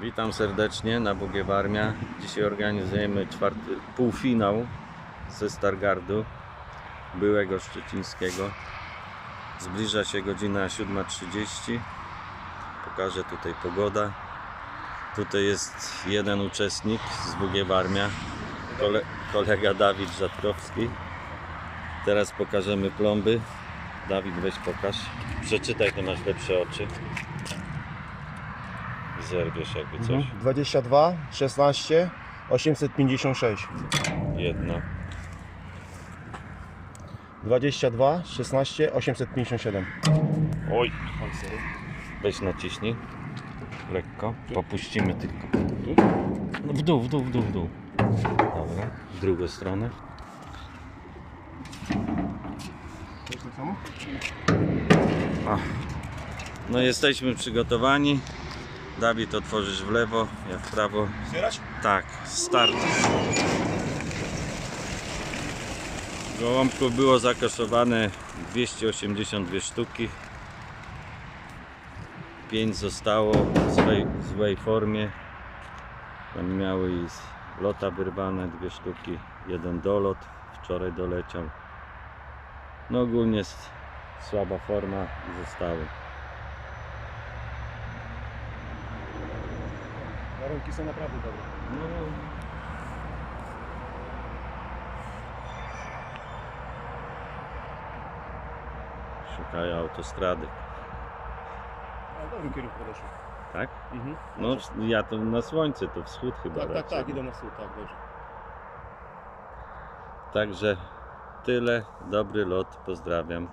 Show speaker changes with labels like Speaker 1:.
Speaker 1: Witam serdecznie na Bugie Warmia. Dzisiaj organizujemy czwarty półfinał ze Stargardu byłego szczecińskiego. Zbliża się godzina 7.30. Pokażę tutaj pogoda. Tutaj jest jeden uczestnik z Bugie Warmia, kole, kolega Dawid Rzadkowski. Teraz pokażemy plomby. Dawid, weź pokaż. Przeczytaj, to masz lepsze oczy. Zerwiesz jakby coś.
Speaker 2: Mhm. 22, 16, 856.
Speaker 1: Jedno.
Speaker 2: 22, 16, 857.
Speaker 1: Oj! Weź naciśnij. Lekko. Popuścimy tylko. No w dół, w dół, w dół, w dół. Dobra. W drugą stronę. O. No jesteśmy przygotowani. Dawid otworzysz w lewo, ja w prawo.
Speaker 2: Zbierać?
Speaker 1: Tak, start. Gołąbków było zakaszowane 282 sztuki. 5 zostało w złej, złej formie. Tam miały i z lota wyrwane dwie sztuki. Jeden dolot wczoraj doleciał. No ogólnie jest słaba forma i zostały.
Speaker 2: Warunki są naprawdę dobre.
Speaker 1: No. Szukają autostrady,
Speaker 2: Ale w dobrym kierunku podeszły.
Speaker 1: tak?
Speaker 2: Mhm.
Speaker 1: No ja to na słońce, to wschód chyba
Speaker 2: Tak, tak,
Speaker 1: raczej.
Speaker 2: tak, idą na wschód, tak, dobrze.
Speaker 1: Także tyle, dobry lot, pozdrawiam.